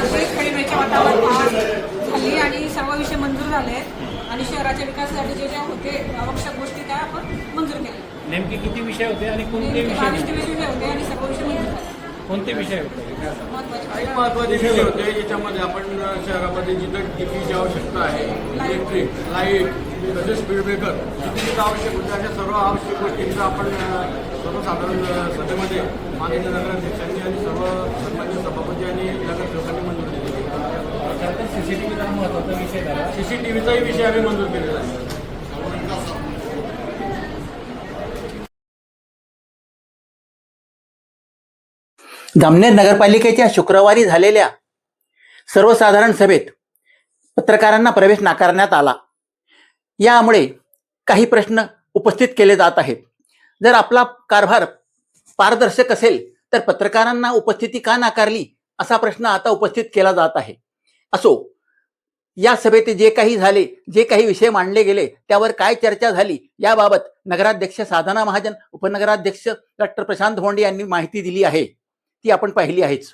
सुरेश खळीमेच्या वाटावर झाली आणि सर्व विषय मंजूर झाले आणि शहराच्या विकासासाठी जे ज्या होते आवश्यक गोष्टी त्या आपण मंजूर केल्या. नेमके किती विषय होते आणि कोणते विषय होते? आणि सर्व विषय कोणते विषय होते? काही महत्त्वाचे विषय होते याच्यामध्ये आपण शहरामध्ये जिथं टीव्हीची आवश्यकता आहे इलेक्ट्रिक लाइट तसेच स्पीड ब्रेकर जिथे आवश्यक होते अशा सर्व आवश्यक गोष्टींचा आपण सर्वसाधारण सभेमध्ये माननीय नगराध्यक्षांनी आणि सर्व सन्मान्य सीसीटीव्हीचा महत्त्वाचा विषय झाला. सीसीटीव्हीचाही विषय आम्ही मंजूर केलेला आहे. जामनेर नगरपालिकेच्या शुक्रवारी झालेल्या सर्वसाधारण सभेत पत्रकारांना प्रवेश नाकारण्यात आला. यामुळे काही प्रश्न उपस्थित केले जात आहेत. जर आपला कारभार पारदर्शक असेल तर पत्रकारांना उपस्थिती का नाकारली असा प्रश्न आता उपस्थित केला जात आहे. असो. या सभेत जे काही झाले जे काही विषय मांडले गेले त्यावर काय चर्चा झाली याबाबत नगराध्यक्ष साधना महाजन उपनगराध्यक्ष डॉक्टर प्रशांत भोंडे यांनी माहिती दिली आहे. ती आपण पाहिली आहेच.